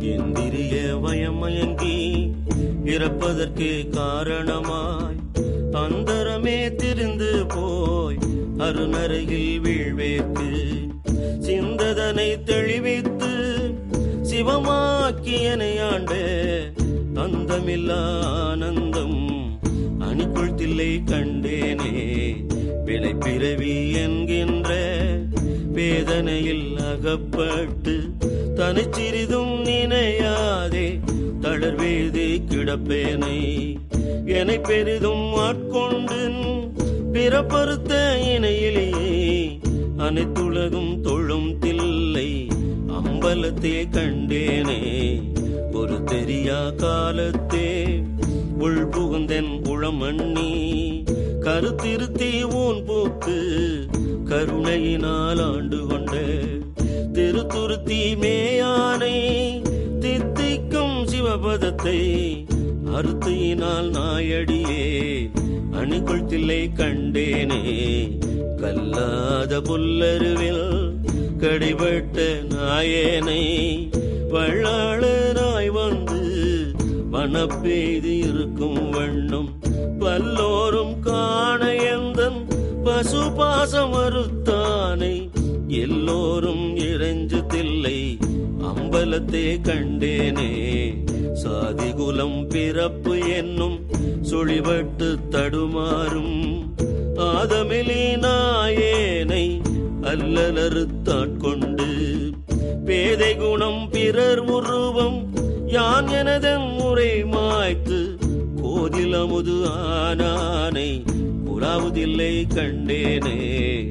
எந்திரிய வயமயங்கி இறப்பதற்கு காரணமாய் அந்தரமே திரிந்து போய் அருணருகில் வீழ்வேற்கு. சிந்ததனை தெளிவித்து சிவமாக்கியனை ஆண்டு அந்தமில்லா ஆனந்தம் அணிக்குள் தில்லை கண்டேனே. வினை பிறவி என்க வேதனையில் அகப்பட்டு தனி சிறிதும் நினையாதே தளர்வேதி கிடப்பேனை. என பெரிதும் ஆட்கொண்டு பிறப்பறுத்த இணையிலேயே அனைத்துலகும் தொழும் தில்லை அம்பலத்தே கண்டேனே. ஒரு தெரியா காலத்தே உள் புகுந்தென் உளமண்ணி கருத்திருத்தி ஊன் போக்கு கருணையினால் ஆண்டு கொண்ட திருத்துருத்தி மேயானை தித்திக்கும் சிவபதத்தை அறுத்தியினால் நாயடியே அணிக்குள் தில்லை கண்டேனே. கல்லாத புல்லருவில் கடிபட்ட நாயேனை வள்ளாளனாய் வந்து மனப்பெய்து இருக்கும் வண்ணம் பல்லோரும் பசு பாசம் எல்லோரும் இறைஞ்சு தில்லை அம்பலத்தே கண்டேனே. சாதிகுலம் பிறப்பு என்னும் சுழிபட்டு தடுமாறும். ஆதமிலி நாயேனை அல்லலறுத்தாட்கொண்டு பேதை குணம் பிறர் உருவம் யான் எனதன் முறை மாய்த்து கோதில் அமுது ஆனானை புறாவுதில்லை கண்டேனே.